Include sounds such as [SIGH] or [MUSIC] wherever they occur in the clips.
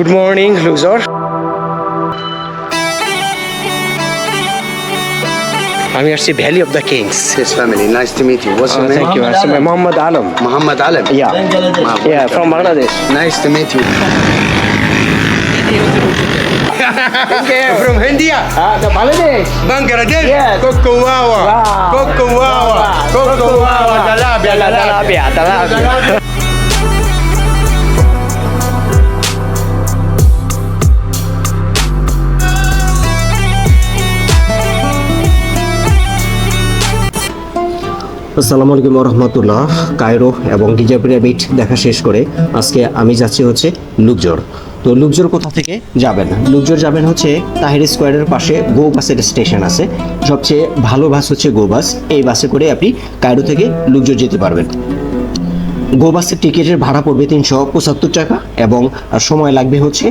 Good morning, Luxor. your আসছি Valley of the Kings. His family. Nice to meet you. What's your uh, name? Thank you আসছি Mohammad Alam Muhammad Alam. Yeah. Bangladesh. Yeah, from Bangladesh. Nice to meet you. [LAUGHS] From India, ah, Bangladesh Bangladesh, Yes. Kokowawa, Wow. Kokowawa, Kokowawa, Dalabia, Dalabia, Dalabia. আসসালামু আলাইকুম রহমতুল্লাহ Cairo এবং Giza pyramid দেখা শেষ করে আজকে আমি যাচ্ছি হচ্ছে লুকজোর। তো লুকজোর কোথা থেকে? যাবেন। লুকজোর যাবেন হচ্ছে তাহির স্কোয়ারের পাশে গো বাসের স্টেশন আছে। সবচেয়ে ভালো বাস হচ্ছে গো বাস। এই বাসে করে আপনি কায়রো থেকে লুকজোর যেতে পারবেন। গো বাসের টিকিটের ভাড়া পড়বে তিনশো পঁচাত্তর টাকা এবং সময় লাগবে হচ্ছে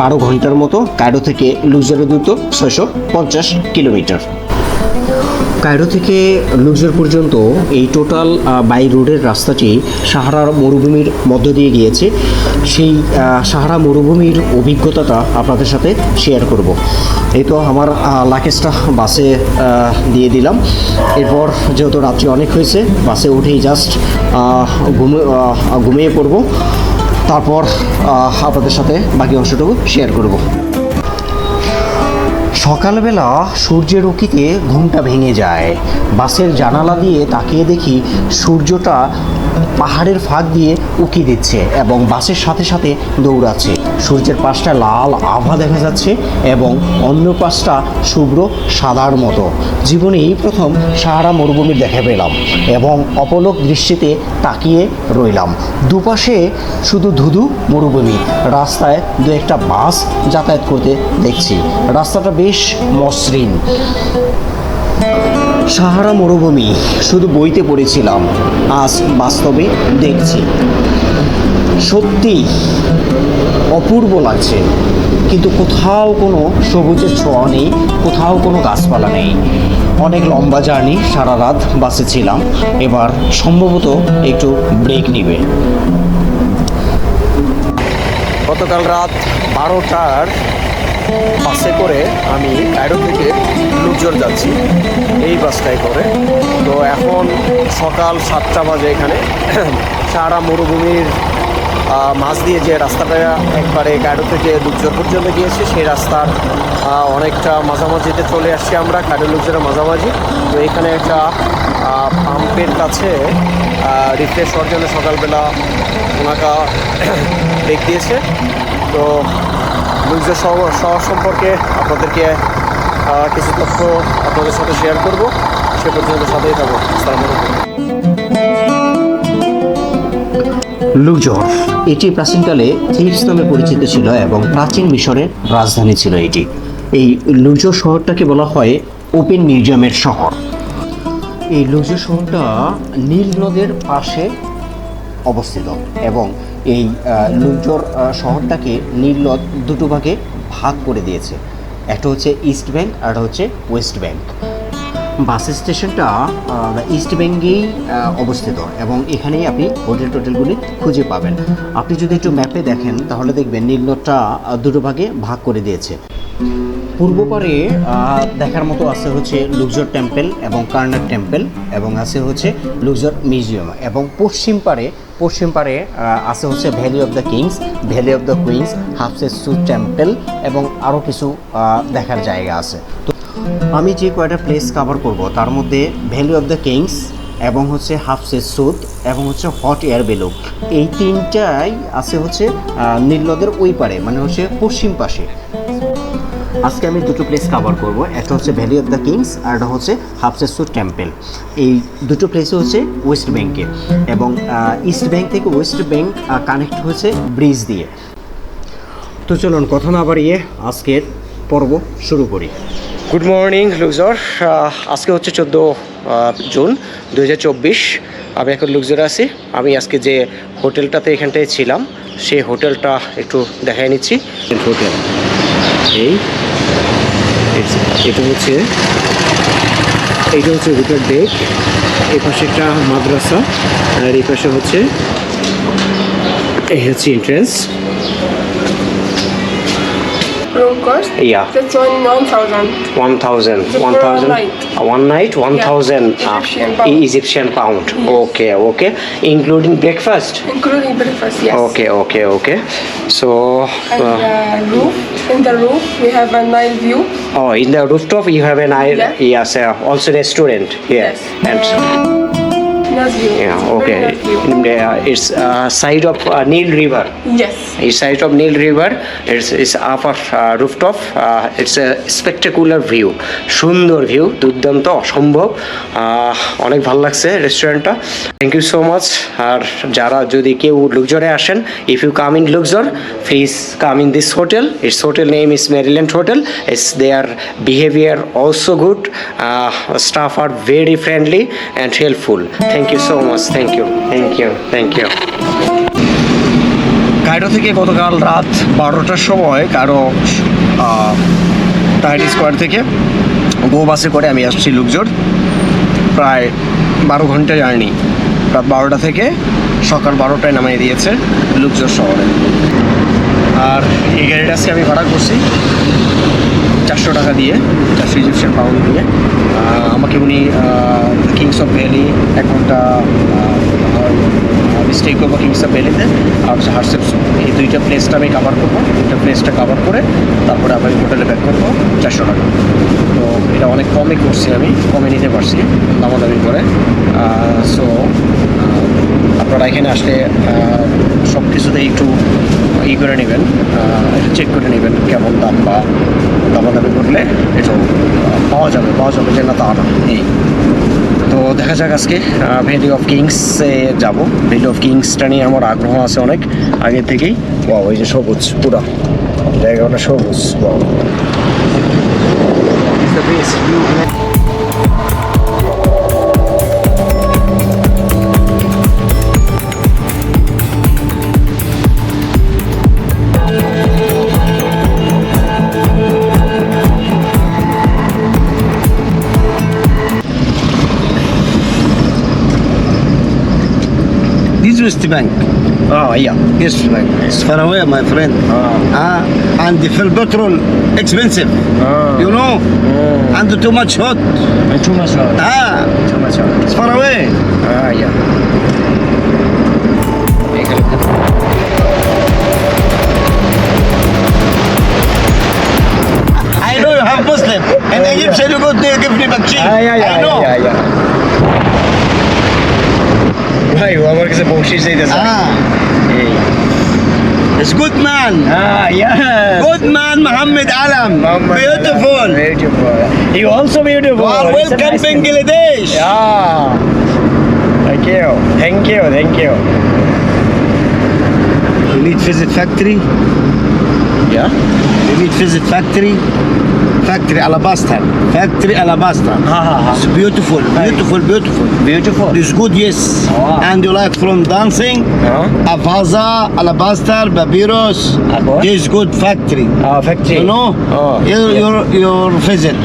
বারো ঘণ্টার মতো কায়রো থেকে লুকজোরের দূরত্ব ছয়শো পঞ্চাশ কিলোমিটার। কায়রো থেকে লুকজর পর্যন্ত এই টোটাল বাই রোডের রাস্তাটি সাহারা মরুভূমির মধ্য দিয়ে গিয়েছে। সেই সাহারা মরুভূমির অভিজ্ঞতাটা আপনাদের সাথে শেয়ার করব। এই তো আমার লাকেজটা বাসে দিয়ে দিলাম। এরপর যেহেতু রাত্রি অনেক হয়েছে, বাসে উঠেই জাস্ট ঘুমে ঘুমিয়ে পড়ব। তারপর আপনাদের সাথে বাকি অংশটুকু শেয়ার করব। সকালবেলা সূর্যের উকিতে ঘুমটা ভেঙে যায়। বাসের জানালা দিয়ে তাকিয়ে দেখি সূর্যটা পাহাড়ের ফাঁক দিয়ে উকি দিচ্ছে এবং বাসের সাথে সাথে দৌড়াচ্ছে। সূর্যের পাশটা লাল আভা দেখা যাচ্ছে এবং অন্য পাশটা শুভ্র সাদার মতো। জীবনে এই প্রথম সাহারা মরুভূমির দেখা পেলাম এবং অপলক দৃষ্টিতে তাকিয়ে রইলাম। দুপাশে শুধু ধুধু মরুভূমি। রাস্তায় দু একটা বাস যাতায়াত করতে দেখছি। রাস্তাটা বেশ মসৃণ। সাহারা মরুভূমি, শুধু বইতে পড়েছিলাম, আজ বাস্তবে দেখছি। সত্যি অপূর্ব লাগছে, কিন্তু কোথাও কোনো সবুজের ছোঁয়া নেই, কোথাও কোনো গাছপালা নেই। অনেক লম্বা জার্নি সারা রাত বাসে ছিলাম, এবার সম্ভবত একটু ব্রেক নিবে। গতকাল রাত বারোটার বাসে করে আমি কায়রো থেকে লুকজোর যাচ্ছি। এই বাসটাই করে। তো এখন সকাল সাতটা বাজে এখানে। [CLEARS THROAT] সারা মরুভূমির মাঝ দিয়ে যে রাস্তাটা একবারে কায়রো থেকে লুকজোর পর্যন্ত গিয়েছে, সেই রাস্তার অনেকটা মাঝামাঝিতে চলে আসছি আমরা কায়রো লুকজোরের মাঝামাঝি। তো এখানে একটা পাম্পের কাছে রিফ্রেশ হওয়ার জন্য সকালবেলা ওনাকা ডেক [CLEARS THROAT] দিয়েছে তো লুকজোর শহর সম্পর্কে আপনাদেরকে কিছু তথ্য আপনাদের সাথে শেয়ার করব। সে পর্যন্ত সাথেই থাকব আসসালামু লুজর এটি প্রাচীনকালে থিপস নামে পরিচিত ছিল এবং প্রাচীন মিশরের রাজধানী ছিল এটি। এই লুজর শহরটাকে বলা হয় ওপেন মিউজিয়ামের শহর। এই লুজর শহরটা নীল নদের পাশে অবস্থিত এবং এই আহ, শহরটাকে নীল দুটো ভাগে ভাগ করে দিয়েছে। একটা হচ্ছে ইস্ট ব্যাংক আর হচ্ছে ওয়েস্ট ব্যাংক বাস স্টেশনটা ইস্ট ব্যাঙ্গেই অবস্থিত এবং এখানেই আপনি হোটেল টোটেলগুলি খুঁজে পাবেন। আপনি যদি একটু ম্যাপে দেখেন তাহলে দেখবেন নীলনদটা দুটো ভাগে ভাগ করে দিয়েছে। পূর্ব পারে দেখার মতো আছে হচ্ছে লুকজর টেম্পল এবং কার্নার টেম্পল এবং আছে হচ্ছে লুকজর মিউজিয়াম এবং পশ্চিম পারে পশ্চিম পারে আছে হচ্ছে valley of the kings valley of the queens হাফসেসু temple এবং আরও কিছু দেখার জায়গা আছে। তো আমি যে কয়টা প্লেস কভার করব, তার মধ্যে ভ্যালি অফ দ্য কিংস এবং হচ্ছে হাফসে সুদ এবং হচ্ছে হট এয়ার বেলুক এই তিনটাই আছে হচ্ছে নীল নদের ওই পারে মানে হচ্ছে পশ্চিম পাশে। আজকে আমি দুটো প্লেস কভার করব। একটা হচ্ছে ভ্যালি অফ দ্য কিংস আর একটা হচ্ছে হাফসেসুর টেম্পেল এই দুটো প্লেসই হচ্ছে ওয়েস্ট ব্যাংকে এবং ইস্ট ব্যাংক থেকে ওয়েস্ট ব্যাংক কানেক্ট হয়েছে ব্রিজ দিয়ে। তো চলুন কথা না বাড়িয়ে আজকের পর্ব শুরু করি। গুড মর্নিং লুকজর আজকে হচ্ছে চোদ্দ জুন দু হাজার চব্বিশ। আমি এখন লুকজরে আছি। আমি আজকে যে হোটেলটাতে এখানটায় ছিলাম সেই হোটেলটা একটু দেখাই নিচ্ছি। হোটেল। এই এটা হচ্ছে এইটা হচ্ছে রুটের ডেক এই পাশে একটা মাদ্রাসা আর এই পাশে হচ্ছে এই হচ্ছে entrance room cost. Yeah. That's one one thousand. 1000 The for 1000 one night. Uh, one night 1000 uh, Egyptian pound. Egyptian pound okay okay including breakfast Including breakfast, yes. okay okay okay so And uh, uh, roof. In the roof, we have a Nile view. oh in the rooftop you have an eye Yeah. yes uh, also restaurant here Yes. and Nice view. yeah okay nice view. And, uh, it's uh, side of uh, Nile river Yes. East side of Nile River, it's, it's upper uh, rooftop. Uh, it's a spectacular view. সুন্দর view দুর্দান্ত অসম্ভব আহ, অনেক ভালো লাগছে রেস্টুরেন্টটা thank you so much আর যারা যদি কেউ লুকজরে আসেন if you come in Luxor please come in this hotel it's hotel name is Maryland hotel it's there behaviour also good staff R very friendly and helpful thank you so much thank you thank you thank you Cairo থেকে গতকাল রাত বারোটার সময় কারও Tide square থেকে গো বাসে করে আমি আসছি লুকজোর প্রায় বারো ঘণ্টা জার্নি। রাত বারোটা থেকে সকাল বারোটায় নামিয়ে দিয়েছে লুকজোর শহরে। আর এই গাড়িটা আজকে আমি ভাড়া করছি চারশো টাকা দিয়ে, চারশো ইজিপশিয়ান পাউন্ড দিয়ে। আমাকে উনি কিংস অফ ভ্যালি এক ঘণ্টা স্টে করব কিংস ভ্যালিতে আর হচ্ছে হার্সেপস এই দুইটা প্লেসটা আমি কাভার করব। দুইটা প্লেসটা কাভার করে তারপরে আমি হোটেলে ব্যাক করব চারশো টাকা। তো এটা অনেক কমে করছি আমি কমে নিতে পারছি দামাদামি করে। সো আপনারা এখানে আসলে সব কিছুতেই একটু ই করে নেবেন একটু চেক করে নেবেন কেমন দাম বা দামাদামি করলে আহ, পাওয়া যাবে পাওয়া যাবে যে না তা না। এই। তো দেখা যাক আজকে ভ্যালি অফ কিংসে যাব। ভ্যালি অফ কিংসটা নিয়ে আমার আগ্রহ আছে অনেক। আগে থেকেই। বা ওই যে সবুজ, পুরা। জায়গাটা সবুজ বাহ This Bank. Ah, yeah. Yes, Bank. It's far away, my friend. Ah. and the fuel petrol expensive. Ah. You know, Oh. and too much hot. And Too much hot. Ah, Too much hot. it's far away. Ah, yeah. I know you have Muslim. In Egypt, you go there, give me bakshi. Ah, yeah, yeah, I know. yeah, yeah. ভাই ও আমার কাছে বকশিস দিতেছে Ah, এই it's good man. Ah, yeah. Good man, Muhammad Alam. Beautiful. Beautiful. You also beautiful. You are It's a welcome, nice thing. Bangladesh. Yeah. Thank you. Thank you. Thank you. You need visit factory. Yeah. You need visit factory. Factory alabaster. Factory alabaster. Ha ha ha. It's beautiful, beautiful, beautiful. Beautiful. It's good, yes. Wow. And you like from dancing, Huh? Avaza, Alabaster, Babyrus. Apa? Ah, this good factory. Ah, factory. You know, Oh. your, yeah. your, your visit.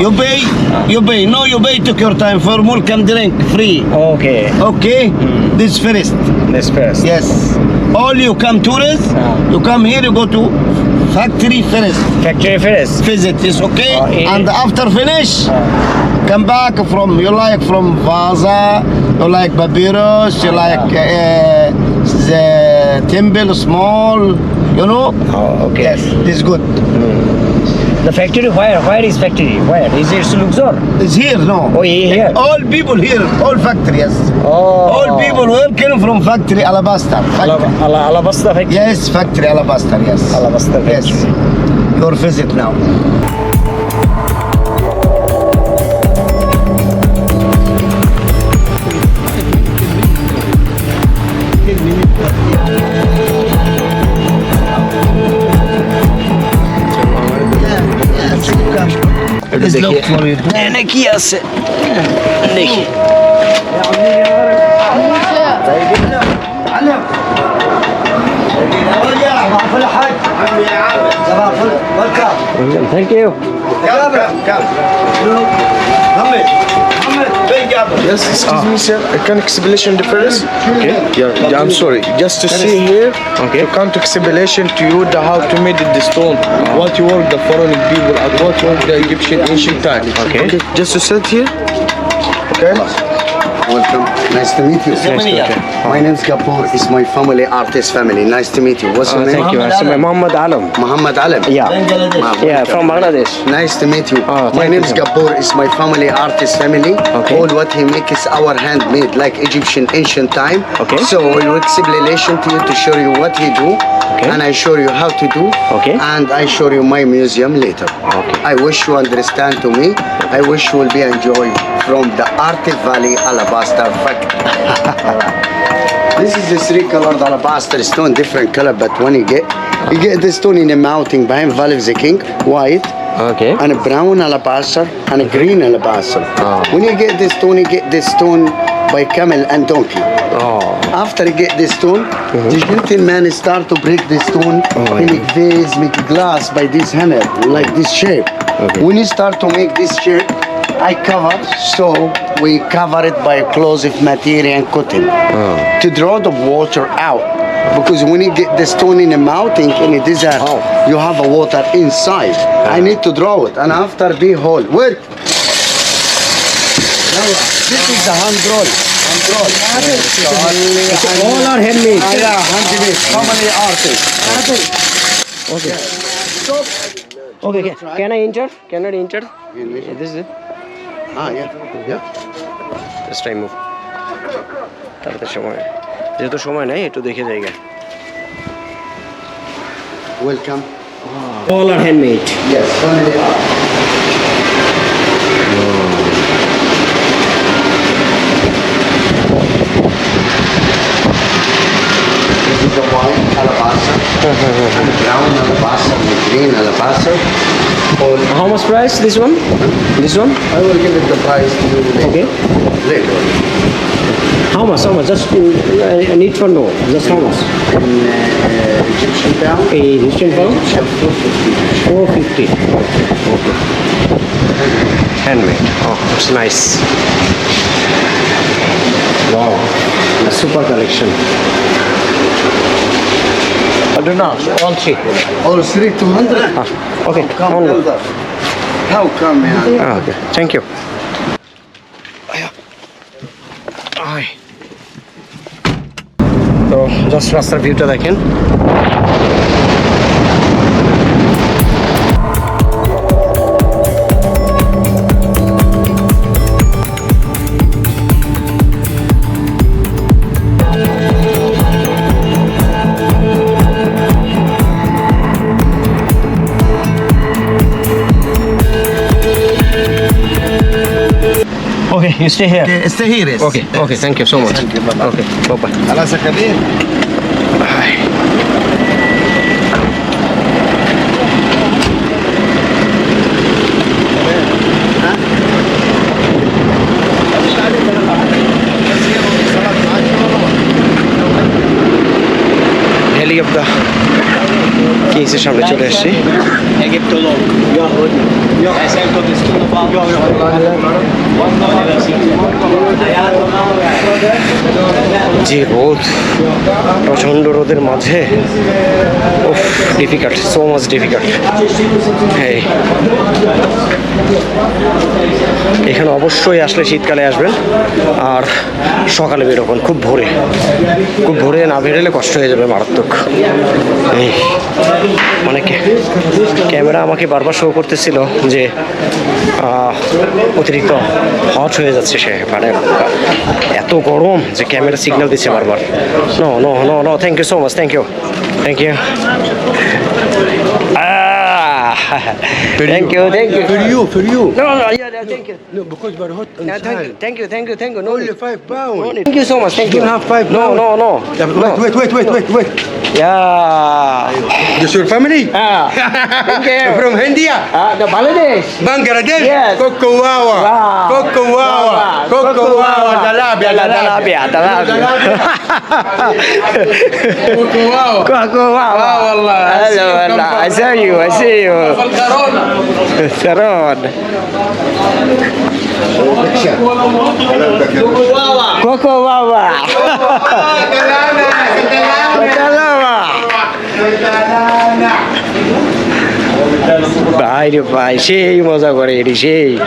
You pay, you pay. No, you pay. Took your time for more. and drink free. Okay. Okay, hmm. this first. This first. Yes. All you come tourists, Ah. you come here, you go to factory finish. Factory finish. Visit is okay, Oh, and after finish, come back from you like from Vaza, you like Babyrus, you like uh, the temple small, you know. Oh, okay. Yes, this is good. The factory where? Where is factory? Where? Is it Luxor? It's here, no. Oh, he- here. All people here, all factory, yes. Oh. All people working from factory Alabaster. Factory. Alab- Ala- Alabasta factory. Yes, factory Alabaster, yes. Alabaster Yes. factory. Your visit now. এনে কি আছে? দেখি। Thank you Yes, excuse me, sir. I can explanation the first. Okay. Yeah, I'm sorry. Just to see here. Okay. To come to explanation to you the how to made the stone. Ah. What you work the foreign people and what you work the Egyptian ancient time. Okay. Just to sit here. Okay. Ah. Welcome. Nice to meet you. My name is Kapoor. It's my family, artist family. Nice to meet you. What's your Uh, name? thank you. So, Muhammad Alam. Muhammad Alam. Yeah. Yeah, from Bangladesh. Nice to meet you. Oh, my name is you. Kapoor. It's my family, artist family. Okay. All what he make is our handmade, like Egyptian ancient time. Okay. So we'll explanation to you to show you what he do. Okay. And I show you how to do. Okay. And I show you my museum later. Okay. I wish you understand to me. I wish you will be enjoy from the Arte Valley Alabaster [LAUGHS] This is the three colored alabaster stone, different color, but when you get you get the stone in the mountain behind Valley of the King, white, Okay. and a brown alabaster and a green alabaster. Oh. When you get this stone, you get this stone by camel and donkey. Oh. After you get this stone, mm-hmm. the gentleman start to break the stone, oh, he make vase, make glass by this hammer, like this shape. Okay. When you start to make this shape, I cover, so we cover it by a closive material and cotton to draw the water out. Because when you get the stone in the mountain in the desert, you have a water inside. I need to draw it, and after be whole. Wait. Now, this is the hand roll. Hand roll. All are handmade. Ah, yeah, handmade. Family artist. Okay, can, can I enter? Can I enter? This is it. Ah, yeah, yeah. Just I move. তাড়াতাড়ি সময় যেহেতু সময় নেই একটু দেখে জায়গা Welcome. All are handmade. Yes, family art. This is the white alabaster, and brown alabaster, and green. All How much price this one? This one? I will give it the price to you later. Okay. Later. How much? How much? Just uh, I need to know. Just how much? In uh, Egyptian pound, A Egyptian pound? Egyptian 450. Four fifty. Okay. Handmade. Oh, it's nice. Wow. A super collection I don't know. All three. All three 200? Ah, okay. Come on. build up. How come, man? Ah, okay. Thank you. আয়। তো just রাস্তার ভিউটা দেখেন Okay you stay here Stay here. yes. Okay okay thank you so much Thank you, bye-bye. Okay bye خلاص يا كبير Valley of the কিংসের সামনে চলে এসেছি Gracias. যে রোদ, প্রচণ্ড রোদের মাঝে ডিফিকাল্ট সো মাচ ডিফিকাল্ট হ্যাঁ এখানে অবশ্যই আসলে শীতকালে আসবেন, আর সকালে বেরোবেন, খুব ভোরে। খুব ভোরে না বেরোলে কষ্ট হয়ে যাবে মারাত্মক। মানে ক্যামেরা আমাকে বারবার শো করতেছিল যে অতিরিক্ত হট হয়ে যাচ্ছে সে মানে এত গরম। যে ক্যামেরা সিগন্যাল দিচ্ছে বারবার no no no no thank you so much thank you thank you [LAUGHS] thank you, thank you. For you, for you. No, no, yeah, no, thank you. No, because we're hot inside. No, thank you, thank you, thank you, thank you. No Only five pounds. No. Thank you so much, thank you. You have five pounds. No, no, no. Wait, no. Wait, wait, wait, no. wait, wait. Yeah. This your family? Ah. thank you. [LAUGHS] From India? Ah, the Bangladesh. Bangladesh? Yes. Kokowawa. Wow. Kokowawa. Kokowawa. Dalabia, Dalabia. Dalabia. Kokowawa. Kokowawa. [LAUGHS] Allah, ah, Hello, I see you, I see you. Carona. Carona. Cocowawa. Catalana. Catalana. Vai, vai, cheio, mas agora ele cheio.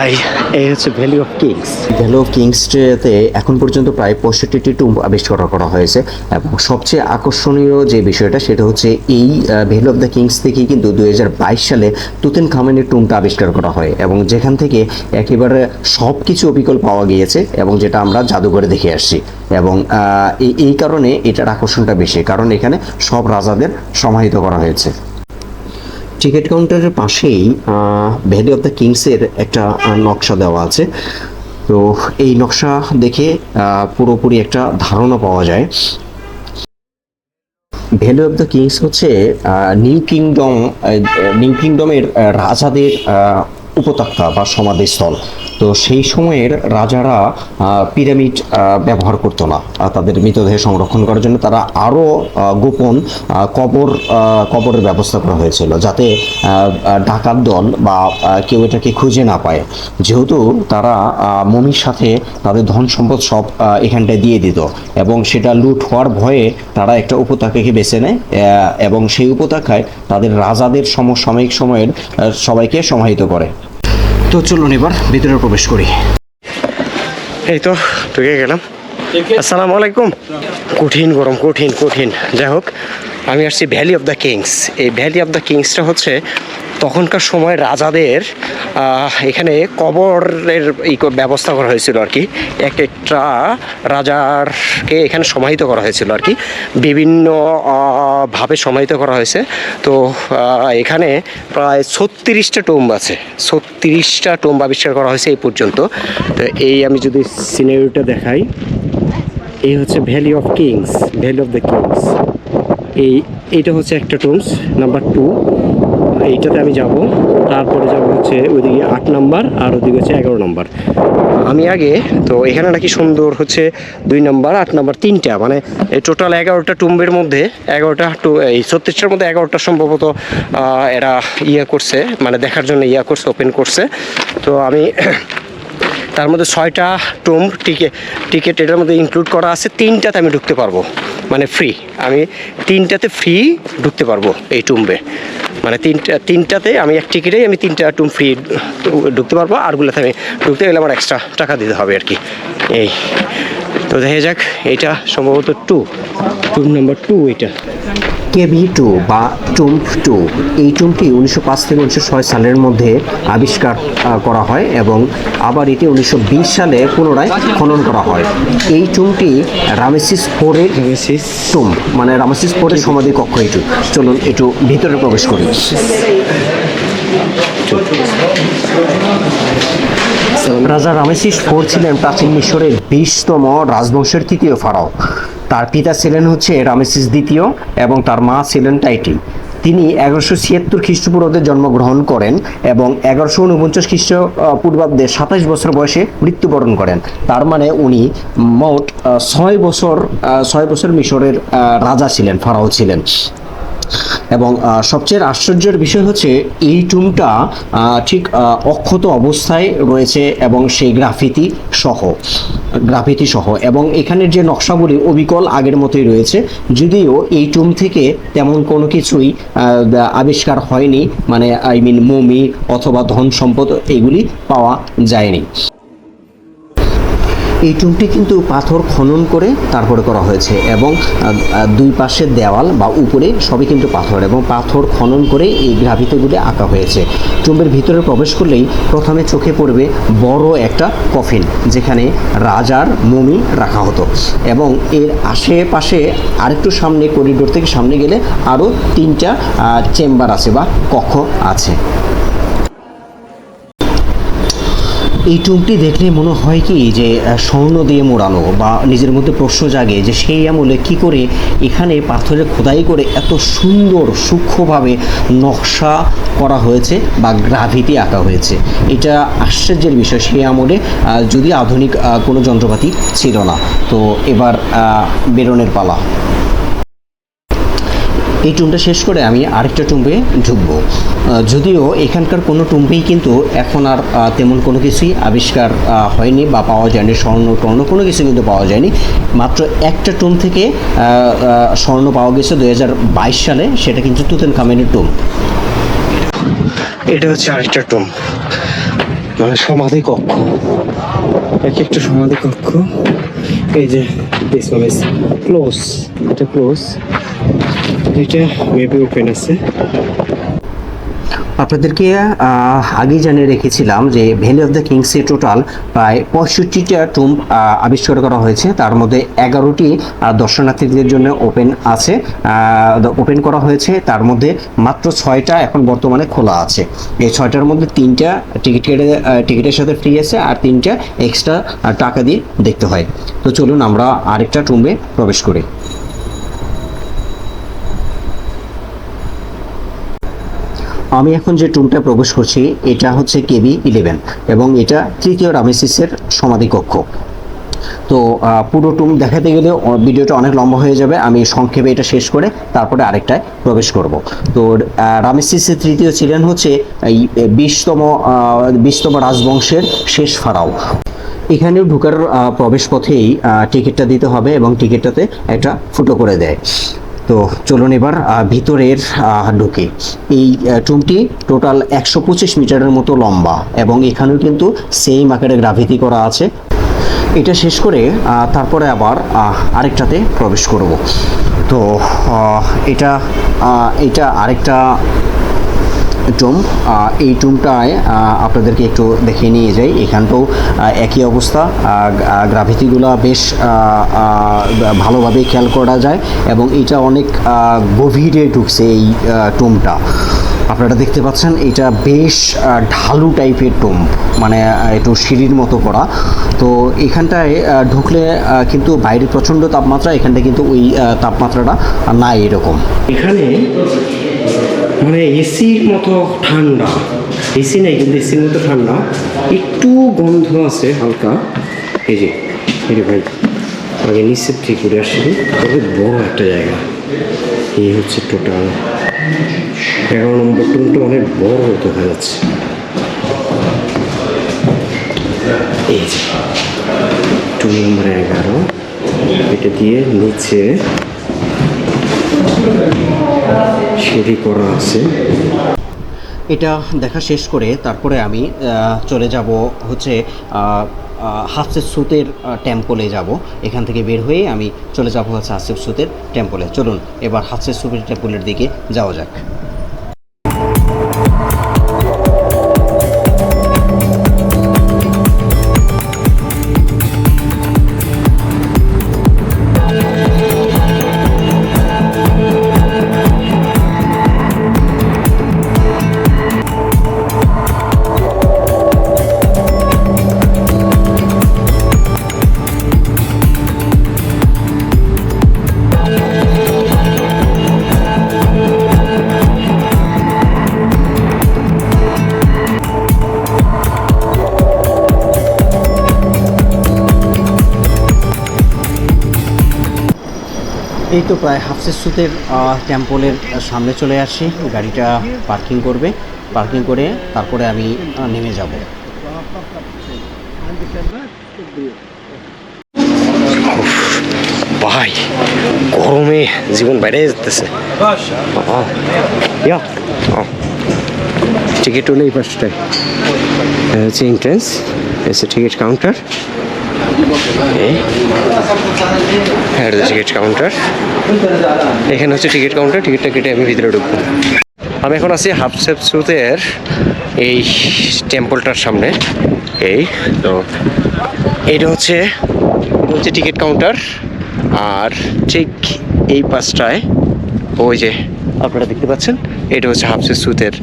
Hi এই হচ্ছে valley of kings valley of কিংসতে এখন পর্যন্ত প্রায় পঁয়ষট্টিটি tomb আবিষ্কার করা হয়েছে এবং সবচেয়ে আকর্ষণীয় যে বিষয়টা সেটা হচ্ছে এই ভ্যালি অফ দ্য কিংস থেকেই কিন্তু দুই হাজার বাইশ সালে তুতেন খামেনের টুমটা আবিষ্কার করা হয় এবং যেখান থেকে একেবারে সব কিছু অবিকল পাওয়া গিয়েছে এবং যেটা আমরা জাদুঘরে দেখে আসছি এবং এই কারণে এটার আকর্ষণটা বেশি কারণ এখানে সব রাজাদের সমাহিত করা হয়েছে। টিকিট কাউন্টারের পাশেই ভ্যালি অফ দ্য কিংসের একটা নকশা দেওয়া আছে। তো এই নকশা দেখে পুরোপুরি একটা ধারণা পাওয়া যায়। ভ্যালি অফ দ্য কিংস হচ্ছে নিউ কিংডম নিউ কিংডমের রাজাদের উপত্যকা বা সমাধিস্থল। তো সেই সময়ের রাজারা পিরামিড ব্যবহার করতো না। তাদের মৃতদেহ সংরক্ষণ করার জন্য তারা আরও গোপন কবর কবরের ব্যবস্থা করা হয়েছিল যাতে ডাকাত দল বা কেউ এটাকে খুঁজে না পায়। যেহেতু তারা মমির সাথে তাদের ধন সম্পদ সব এখানটায় দিয়ে দিত এবং সেটা লুট হওয়ার ভয়ে তারা একটা উপত্যকাকে বেছে নেয় এবং সেই উপত্যকায় তাদের রাজাদের সমসাময়িক সময়ের সবাইকে সমাহিত করে। তো চলুন এবার ভিতরে প্রবেশ করি। এই তো, ঢুকে গেলাম। আসসালামু আলাইকুম। কঠিন গরম, কঠিন কঠিন। যাই হোক, আমি আসছি ভ্যালি অফ দ্য কিংস এই ভ্যালি অফ দ্য কিংসটা হচ্ছে তখনকার সময় রাজাদের এখানে কবরের এই ব্যবস্থা করা হয়েছিল আর কি। এক একটা রাজারকে এখানে সমাহিত করা হয়েছিল আর কি। বিভিন্ন ভাবে সমাহিত করা হয়েছে। তো এখানে প্রায় ছত্রিশটা টোম্ব আছে। ছত্রিশটা টোম্ব আবিষ্কার করা হয়েছে এই পর্যন্ত। তো এই আমি যদি সিনারিটা দেখাই, এই হচ্ছে valley of kings valley of the kings এই, এইটা হচ্ছে একটা টুমস নাম্বার টু এইটাতে আমি যাব, তারপরে যাব হচ্ছে ওইদিকে আট নাম্বার আর ওদিকে হচ্ছে এগারো নাম্বার। আমি আগে, তো এখানে নাকি সুন্দর হচ্ছে দুই নাম্বার, আট নাম্বার, তিনটা মানে এই টোটাল এগারোটা টুম্বের মধ্যে এগারোটা টু, এই ছত্রিশটার মধ্যে এগারোটা সম্ভবত এরা ইয়ে করছে মানে দেখার জন্য ইয়া করছে ওপেন করছে। তো আমি [COUGHS] তার মধ্যে ছয়টা টুম টিকেট টিকিট এটার মধ্যে ইনক্লুড করা আছে, তিনটাতে আমি ঢুকতে পারব মানে ফ্রি আমি তিনটাতে ফ্রি ঢুকতে পারব এই টুম্বে। মানে তিনটা, তিনটাতে আমি এক টিকিটেই আমি তিনটা টুম ফ্রি ঢুকতে পারব, আরগুলোতে আমি ঢুকতে গেলে আমার এক্সট্রা টাকা দিতে হবে আর কি। এই। তো দেখা যাক, এটা সম্ভবত টু টুম নাম্বার টু এটা। কেবি টু বা টুম্প টু। এই টুমটি উনিশশো পাঁচ থেকে উনিশশো ছয় সালের মধ্যে আবিষ্কার করা হয় এবং আবার এটি উনিশশো বিশ সালে পুনরায় খনন করা হয়। এই টুমটি রামেসিস ফোরের টুম মানে রামেসিস ফোরের সমাধি কক্ষ এটু। চলুন একটু ভিতরে প্রবেশ করি। রাজা রামেসিস ফোর ছিলেন প্রাচীন মিশরের বিশতম রাজবংশের তৃতীয় ফারাও। তার পিতা ছিলেন হচ্ছে রামেসিস দ্বিতীয় এবং তার মা ছিলেন টাইটি। তিনি এগারোশো ছিয়াত্তর খ্রিস্টপূর্বাব্দে জন্মগ্রহণ করেন এবং এগারোশো উনপঞ্চাশ খ্রিস্ট পূর্বাব্দে সাতাশ বছর বয়সে মৃত্যুবরণ করেন। তার মানে উনি মোট ছয় বছর ছয় বছর মিশরের রাজা ছিলেন, ফারাও ছিলেন। এবং সবচেয়ে আশ্চর্যের বিষয় হচ্ছে এই টুমটা ঠিক অক্ষত অবস্থায় রয়েছে এবং সেই গ্রাফিতি সহ গ্রাফিতি সহ এবং এখানের যে নকশাগুলি অবিকল আগের মতোই রয়েছে, যদিও এই টুম থেকে তেমন কোনো কিছুই আবিষ্কার হয়নি মানে আই মিন, মমি অথবা ধন সম্পদ এগুলি পাওয়া যায়নি। এই টুমটি কিন্তু পাথর খনন করে তারপরে করা হয়েছে এবং দুই পাশের দেওয়াল বা উপরে সবই কিন্তু পাথর এবং পাথর খনন করে এই গ্রাভিতেগুলি আঁকা হয়েছে। টুম্বের ভিতরে প্রবেশ করলেই প্রথমে চোখে পড়বে বড় একটা কফিন, যেখানে রাজার মমি রাখা হতো এবং এর আশেপাশে আরেকটু সামনে, করিডোর থেকে সামনে গেলে আরও তিনটা চেম্বার আছে বা কক্ষ আছে। এই টুমটি দেখলে মনে হয় কি যে স্বর্ণ দিয়ে মোড়ানো বা নিজের মধ্যে প্রশ্ন জাগে যে সেই আমলে কি করে এখানে পাথরে খোদাই করে এত সুন্দর সূক্ষ্মভাবে নকশা করা হয়েছে বা গ্রাভিটি আঁকা হয়েছে। এটা আশ্চর্যের বিষয় সেই আমলে যদি আধুনিক কোনো যন্ত্রপাতি ছিল না। তো এবার বেরোনের পালা। এই টুমটা শেষ করে আমি আরেকটা টুম্বে ঢুকবো। যদিও এখানকার কোনো টুম্বেই কিন্তু এখন আর তেমন কোনো কিছুই আবিষ্কার হয়নি বা পাওয়া যায়নি, স্বর্ণ টর্ণ কোনো কিছু কিন্তু পাওয়া যায়নি। মাত্র একটা টুম থেকে স্বর্ণ পাওয়া গেছে দু হাজার বাইশ সালে, সেটা কিন্তু তুতেন কামেনের টুম এটা হচ্ছে আরেকটা টুম মানে সমাধি কক্ষ। এক একটা সমাধি কক্ষ। এই যে ক্লোজ এটা ক্লোজ এটা ওপেন আছে। আপনাদেরকে আগেই জানিয়ে রেখেছিলাম যে ভ্যালি অফ দ্য কিংসে টোটাল প্রায় পঁয়ষট্টিটা টুম আবিষ্কার করা হয়েছে। তার মধ্যে এগারোটি দর্শনার্থীদের জন্য ওপেন আছে। ওপেন করা হয়েছে। তার মধ্যে মাত্র ছয়টা এখন বর্তমানে খোলা আছে। এই ছয়টার মধ্যে তিনটা টিকিট কেটে টিকিটের সাথে ফ্রি আছে আর তিনটা এক্সট্রা টাকা দিয়ে দেখতে হয়। তো চলুন আমরা আরেকটা টুম্বে প্রবেশ করি। আমি এখন যে টুমটা প্রবেশ করছি এটা হচ্ছে কেবি ইলেভেন এবং এটা তৃতীয় রামেসিসের সমাধিকক্ষ। তো পুরো টুম দেখাতে গেলে ভিডিওটা অনেক লম্বা হয়ে যাবে আমি সংক্ষেপে এটা শেষ করে তারপরে আরেকটায় প্রবেশ করব। তো রামেসিসের তৃতীয় ছিলেন হচ্ছে এই বিশতম বিশতম রাজবংশের শেষ ফারাও। এখানেও ঢুকার আহ, প্রবেশ পথেই টিকিটটা দিতে হবে এবং টিকিটটাতে একটা ফুটো করে দেয়। তো চলুন এবার ভিতরের ঢুকে। এই টুমটি টোটাল একশো পঁচিশ মিটারের মতো লম্বা এবং এখানেও কিন্তু সেম আকারে গ্রাভিতি করা আছে। এটা শেষ করে তারপরে আবার আরেকটাতে প্রবেশ করব। তো এটা এটা আরেকটা টুম এই টুমটায় আপনাদেরকে একটু দেখিয়ে নিয়ে যাই। এখানটাও একই অবস্থা। গ্রাভিটিগুলো বেশ ভালোভাবে খেয়াল করা যায় এবং এটা অনেক গভীরে ঢুকছে এই টুমটা। আপনারা দেখতে পাচ্ছেন, এটা বেশ ঢালু টাইপের টুম মানে একটু সিঁড়ির মতো করা। তো এখানটায় ঢুকলে কিন্তু বাইরে প্রচণ্ড তাপমাত্রা এখানটা কিন্তু ওই তাপমাত্রাটা নাই এরকম। এখানে মানে এসির মতো ঠান্ডা। এসি নেই, কিন্তু এসির মতো ঠান্ডা। একটু গন্ধ আছে হালকা। এই যে এই যে ভাই, আগে নিচের থেকে ঘুরে আসছি তবে বড় একটা জায়গা। এই হচ্ছে টোটাল। এগারো নম্বর টুমটা অনেক বড় দেখা যাচ্ছে। এই যে টু নম্বর এগারো। এটা দিয়ে নিচে সিঁড়ি করা আছে। এটা দেখা শেষ করে তারপরে আমি চলে যাব হচ্ছে হাফসের সুতের টেম্পলে যাব। এখান থেকে বের হয়ে আমি চলে যাব হচ্ছে হাফসের সুতের টেম্পলে চলুন, এবার হাফসের সুতের টেম্পলের দিকে যাওয়া যাক। এই তো প্রায় হাফসের সুতের টেম্পলের সামনে চলে আসি। গাড়িটা পার্কিং করবে। পার্কিং করে তারপরে আমি নেমে যাব। ভাই, গরমে জীবন বাইরে যেতেছে টিকিট হলো এই পাশটায় হচ্ছে এন্ট্রেন্স এসে টিকিট কাউন্টার হ্যাঁ টিকিট কাউন্টার এখানে হচ্ছে টিকিট কাউন্টার টিকিটটা কেটে আমি ভিতরে ঢুকবো। আমি এখন আছি হাফসেপ সুতের এই টেম্পলটার সামনে। এই, তো এইটা হচ্ছে, এটা হচ্ছে টিকিট কাউন্টার আর ঠিক এই পাশটায় ওই যে আপনারা দেখতে পাচ্ছেন, এটা হচ্ছে হাফসের সুতের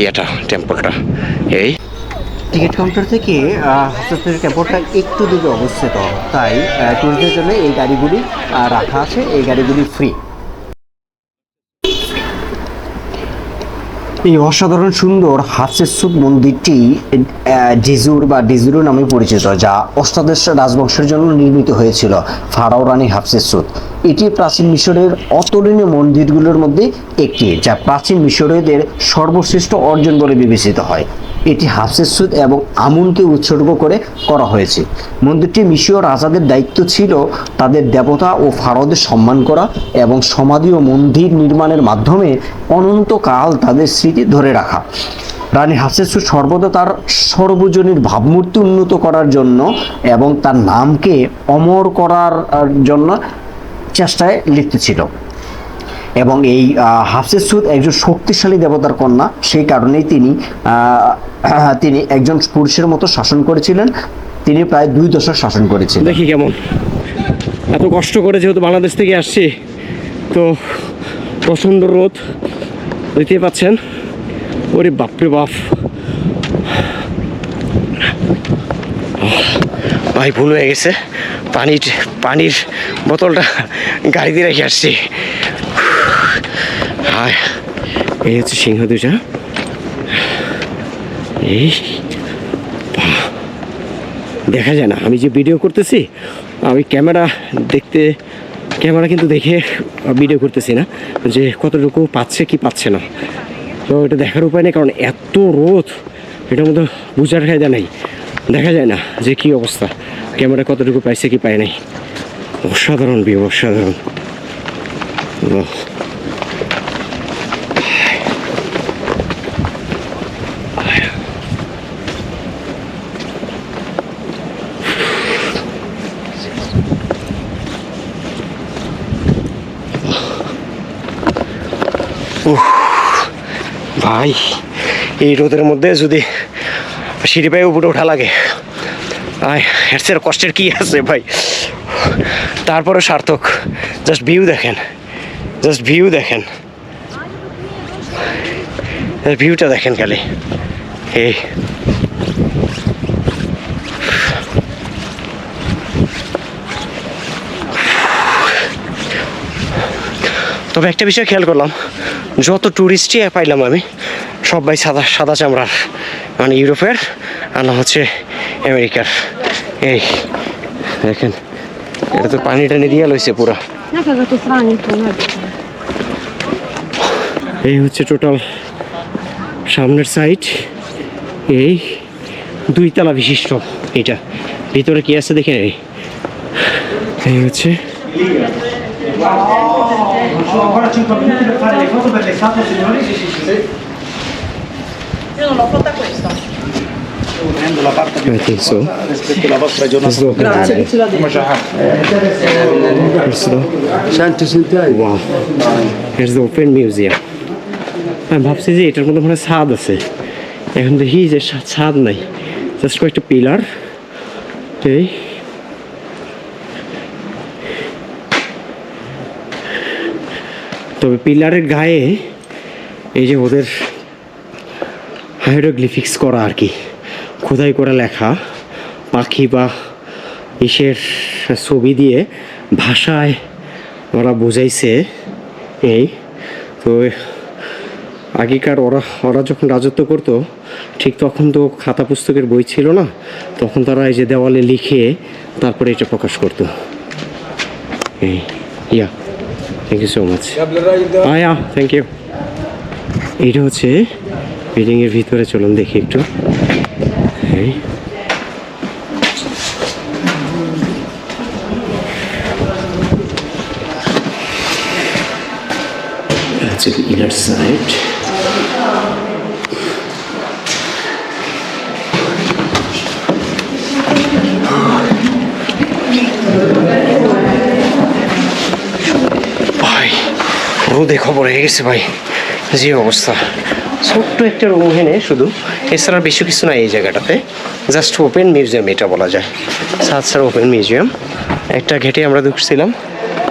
ইয়েটা টেম্পলটা এই। টিকিট কাউন্টার থেকে হাফসের টেম্পলটা একটু দূরে অবস্থিত। তাই টুরিস্টদের জন্য এই গাড়িগুলি রাখা আছে। এই গাড়িগুলি ফ্রি এই অসাধারণ সুন্দর হাফসেসুদ মন্দিরটি ডিজুর বা ডিজুরু নামে পরিচিত, যা অষ্টাদশ রাজবংশের জন্য নির্মিত হয়েছিল। ফারাও রানী হাফসেসুদ এটি প্রাচীন মিশরের অতুলনীয় মন্দিরগুলোর মধ্যে একটি, যা প্রাচীন মিশরীয়দের সর্বশ্রেষ্ঠ অর্জন বলে বিবেচিত হয়। এটি হাফসেসুদ এবং আমুনকে উৎসর্গ করে করা হয়েছে। মন্দিরটি মিশরীয় রাজাদের দায়িত্ব ছিল তাদের দেবতা ও ফারদের সম্মান করা এবং সমাধি ও মন্দির নির্মাণের মাধ্যমে অনন্তকাল তাদের স্মৃতি ধরে রাখা। রানী হাসেসু সর্বদা তার সর্বজনীর ভাবমূর্তি উন্নত করার জন্য এবং তার নামকে অমর করার জন্য চেষ্টায় লিপ্ত ছিল। এবং এই হাফসেসুদ একজন শক্তিশালী দেবতার কন্যা, সেই কারণেই তিনি তিনি একজন পুরুষের মতো শাসন করেছিলেন। তিনি প্রায় দুই দশক শাসন করেছিলেন। দেখি কেমন। এত কষ্ট করে যেহেতু বাংলাদেশ থেকে আসছি, তো প্রচণ্ড রোদ দেখতেই পাচ্ছেন। ওরে বাপরে বাপ। ভাই, ভুল হয়ে গেছে। পানির পানির বোতলটা গাড়িতে রেখে আসছি। এই হচ্ছে সিংহ দুটা এই, দেখা যায় না, আমি যে ভিডিও করতেছি, আমি ক্যামেরা দেখতে, ক্যামেরা কিন্তু দেখে ভিডিও করতেছি না, যে কতটুকু পাচ্ছে কি পাচ্ছে না। তো এটা দেখার উপায় নেই, কারণ এত রোদ, এটার মধ্যে বুঝার খায়দা নেই। দেখা যায় না যে কি অবস্থা। ক্যামেরা কতটুকু পাইছে কি পায় নাই। অসাধারণ ভিউ অসাধারণ। ভাই, এই রোদের মধ্যে যদি সিঁড়ি পায়ে উপরে ওঠা লাগে। এর কষ্টের কি আছে ভাই? তারপরে সার্থক। জাস্ট ভিউ দেখেন। জাস্ট ভিউ দেখেন। ভিউটা দেখেন খালি। এই। তবে একটা বিষয় খেয়াল করলাম। যত ট্যুরিস্টই পাইলাম আমি, সবাই সাদা সাদা চামড়ার। মানে ইউরোপের আর না হচ্ছে আমেরিকার। এই, দেখেন, এটা তো পানি টানি দিয়ে লইছে পুরো। এই হচ্ছে টোটাল সামনের সাইড এই দুই তলা বিশিষ্ট এটা। ভিতরে কি আছে দেখে এই হচ্ছে I think so. Let's go. Let's go. Shanti Sintai. Wow. Here's the open museum. আমি ভাবছি যে এটার মধ্যে মানে ছাদ আছে এখন দেখি যে ছাদ নাই জাস্ট কয়েকটা পিলার এই তবে পিলারের গায়ে এই যে ওদের হাইড্রোগ্লিফিক্স করা আর কি। খোদাই করে লেখা পাখি বা ইসের ছবি দিয়ে ভাষায় ওরা বোঝাইছে এই। তো আগেকার ওরা ওরা যখন রাজত্ব করতো ঠিক তখন তো খাতা পুস্তকের বই ছিল না তখন তারা এই যে দেওয়ালে লিখে তারপরে এটা প্রকাশ করতো। এই yeah thank you so much আয়া থ্যাংক ইউ এটা হচ্ছে বিল্ডিংয়ের ভিতরে চলুন দেখি একটু। the inner side. ভাই, রোদে খবর হয়ে গেছে ভাই। যে অবস্থা। ছোট্ট একটা রুম এখানে শুধু। এছাড়া বেশি কিছু নাই এই জায়গাটাতে। জাস্ট ওপেন মিউজিয়াম এটা বলা যায়। সাত সার ওপেন মিউজিয়াম একটা ঘেটে আমরা ঢুকছিলাম।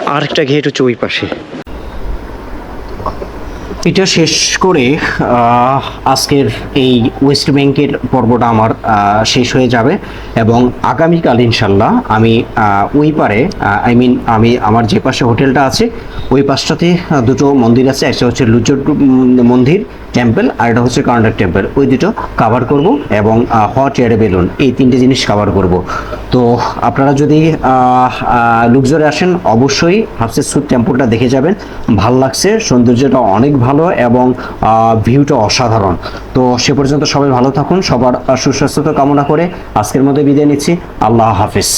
আর একটা ঘেট হচ্ছে ওই পাশে। এটা শেষ করে আজকের এই ওয়েস্ট ব্যাংকের পর্বটা আমার শেষ হয়ে যাবে এবং আগামীকাল ইনশাল্লাহ আমি ওই পারে আই মিন আমি আমার যে পাশে হোটেলটা আছে, ওই পাশটাতে দুটো মন্দির আছে, একটা হচ্ছে লুচর মন্দির টেম্পল আর এটা হচ্ছে কর্নার টেম্পল। ওই দুটো কাভার করব এবং হট এয়ার বেলুন, এই তিনটে জিনিস কাভার করব। তো আপনারা যদি লুকজরে আসেন, অবশ্যই হাফসের সুদ টেম্পলটা দেখে যাবেন। ভালো লাগছে, সৌন্দর্যটা অনেক ভালো। এবং ভিউটা অসাধারণ। তো সে পর্যন্ত সবাই ভালো থাকুন, সবার সুস্বাস্থ্যতা সুস্বাস্থ্য কামনা করে আজকের মধ্যে বিদায় নিচ্ছি। আল্লাহ হাফিজ।